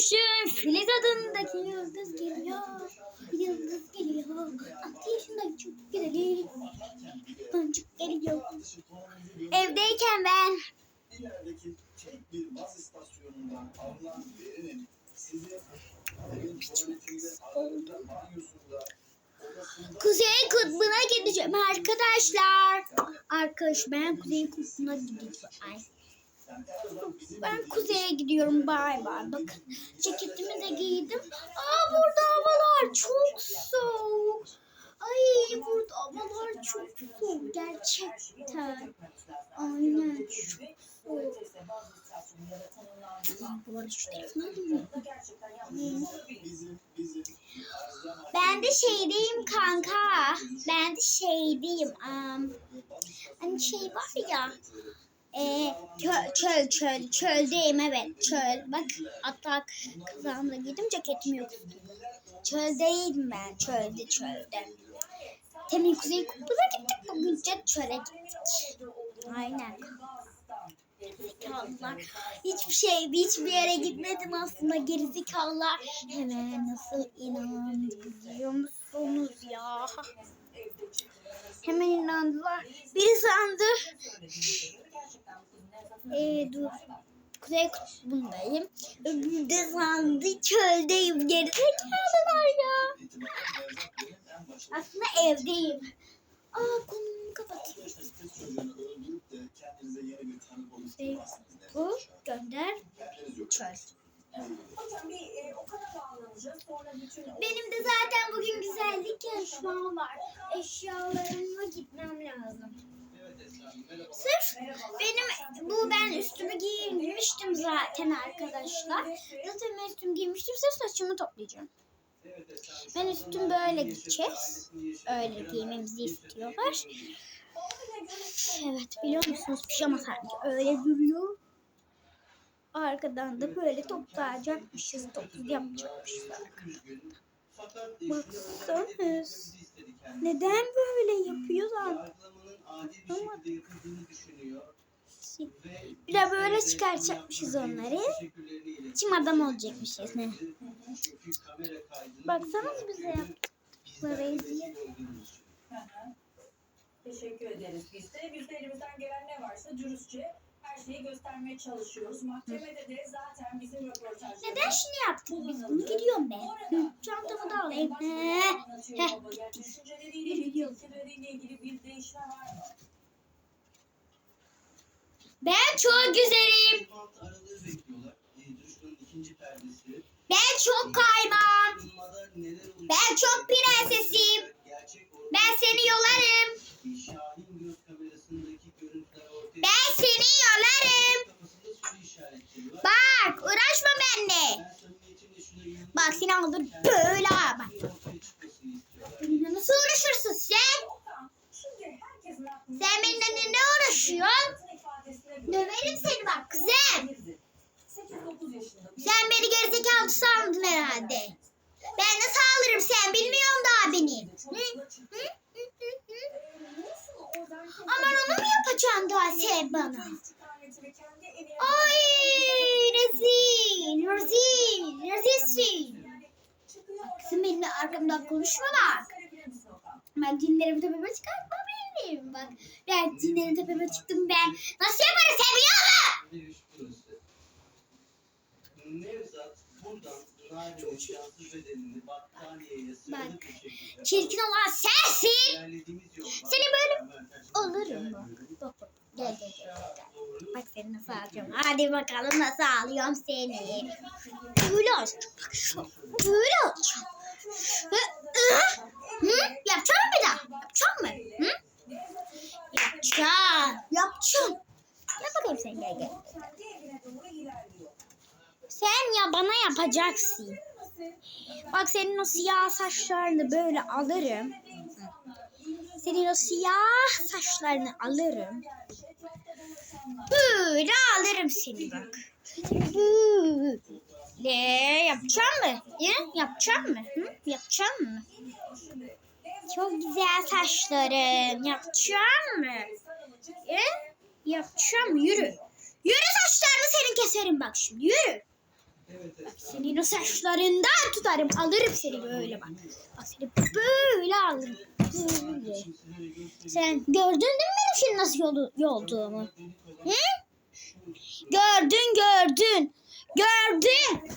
Şu Filiz adındaki yıldız geliyor. Yıldız geliyor. Altı yaşındaki çocuk geliyor. Boncuk geliyor. Evdeyken ben Kuzey Kutbu'na gideceğim arkadaşlar. Arkadaş ben Kuzey Kutbu'na gideceğim. Ben kuzeye gidiyorum bay bay. Bakın ceketimi de giydim. Aa burada havalar çok soğuk. Ay burada havalar çok soğuk gerçekten. Aynen çok soğuk. Bu zaman Ben de şeydeyim kanka. Ben de şeydeyim. Um, hani şey var ya. E, çöl, çöl, çöl, çöldeyim evet çöl. Bak hatta kazağımda giydim ceketim yok. Çöldeyim ben çölde çölde. Temin Kuzey Kutbu'na gittik bugün de çöle gittik. Aynen. Gerizekalılar. Hiçbir şey, hiçbir yere gitmedim aslında gerizekalılar. Hemen nasıl inandı biliyor musunuz ya? Hemen inandılar. Biri sandı. Ee, dur. Kuzey kutbundayım. Öbürü de sandı çöldeyim. Gerizekalılar ya. en başta Aslında evdeyim. Aa konumu kapatayım. Bu gönder çöl. Benim de zaten bugün güzellik yarışmam var. Eşyalarımla gitmem lazım. Sırf benim üstümü giymiştim zaten arkadaşlar. Zaten üstümü giymiştim sırf saçımı toplayacağım. Ben üstüm böyle gideceğiz. Öyle giymemizi istiyorlar. Evet biliyor musunuz pijama sanki öyle duruyor. Arkadan da böyle toplayacakmışız, toplu yapacakmışız arkadan. Baksanız. Neden böyle yapıyorlar? Yargılamanın adil bir de böyle çıkartacakmışız onları. Çim adam olacakmışız. Ne? Baksanız bize yaptıkları teşekkür ederiz biz de. Biz de elimizden gelen ne varsa dürüstçe her şeyi göstermeye çalışıyoruz. Mahkemede de zaten bizim röportajlarımız Neden şunu yaptık biz bunu gidiyorum ben. Hı, çantamı da alayım. Anlatıyor Heh. Yani düşünceleriyle, ilgili bir değişme var mı? Ben çok güzelim. Ben çok kaymam. Ben çok prensesim. Ben seni yolarım. Ben seni yolarım. Bak uğraşma benimle. Bak seni alır böyle bak. Nasıl uğraşırsın sen? Sen benimle ne uğraşıyorsun? Döverim seni bak kızım. 8-9 yaşında. Sen beni gerizekalı sandın herhalde. Ben nasıl alırım sen bilmiyorsun daha beni. Hı? Hı? Hı? Hı? Hı? Aman onu mu yapacaksın daha sen bana? Ay rezil, rezil, rezilsin. Kızım benimle arkamdan konuşma bak. Ben cinlerimi tepeme çıkartma benim bak. Ben cinlerim tepeme çıktım ben. Nasıl yaparım sen biliyor şekilde Çirkin olan sensin. Seni böyle alırım bak. Bak bak. Gel gel gel. Bak seni nasıl alacağım. Hadi bakalım nasıl alıyorum seni. Böyle alacağım. Bak şu. Böyle alacağım. Hı? Hı? Hı? Yapacağım mı bir daha? Yapacağım mı? Hı? Yapacağım. Yapacağım. Gel bakayım sen gel gel. Kendi evine doğru ilerliyor. Sen ya bana yapacaksın. Bak senin o siyah saçlarını böyle alırım. Senin o siyah saçlarını alırım. Böyle alırım seni bak. Böyle yapacağım mı? Ya? Yapacağım mı? Hı? Yapacağım mı? Çok güzel saçların. Yapacağım mı? Ya? Yapacağım. Yürü. Yürü saçlarını senin keserim bak şimdi. Yürü. Evet. Senin o saçlarından tutarım. Alırım seni böyle bak. Bak seni böyle alırım. Böyle. Sen gördün değil mi şimdi nasıl yol, yolduğumu? Hı? Gördün gördün. Gördün.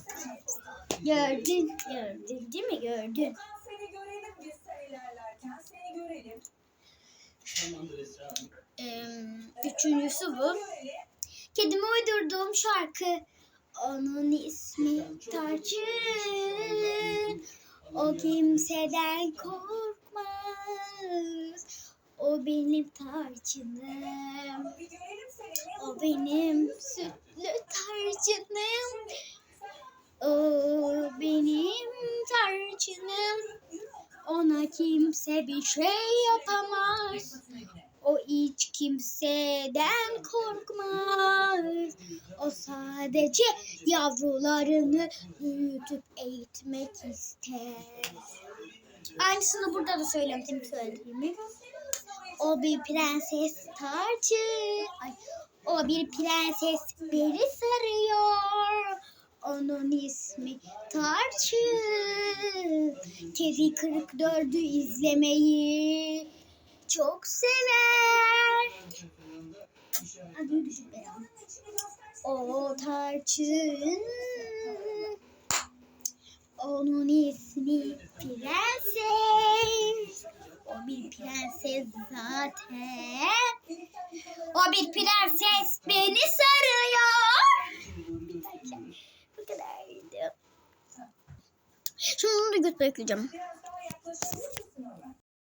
Gördün. Gördün değil mi? Gördün. Seni görelim biz sen ilerlerken. Seni görelim. Ee, üçüncüsü bu. Kedime uydurduğum şarkı. Onun ismi Tarçın. O kimseden korkmaz. O benim tarçınım. O benim sütlü tarçınım. O benim tarçınım. Ona kimse bir şey yapamaz. O hiç kimseden korkmaz. O sadece yavrularını büyütüp eğitmek ister. Aynısını burada da söylemiştim söylediğimi. O bir prenses tacı. Ay, o bir prenses beri sarıyor. Onun ismi Tarçın. Kedi 44'ü izlemeyi çok sever. O Tarçın. Onun ismi Prenses. O bir prenses zaten. O bir prenses beni sarıyor. Bu kadardı. Bunu da götüre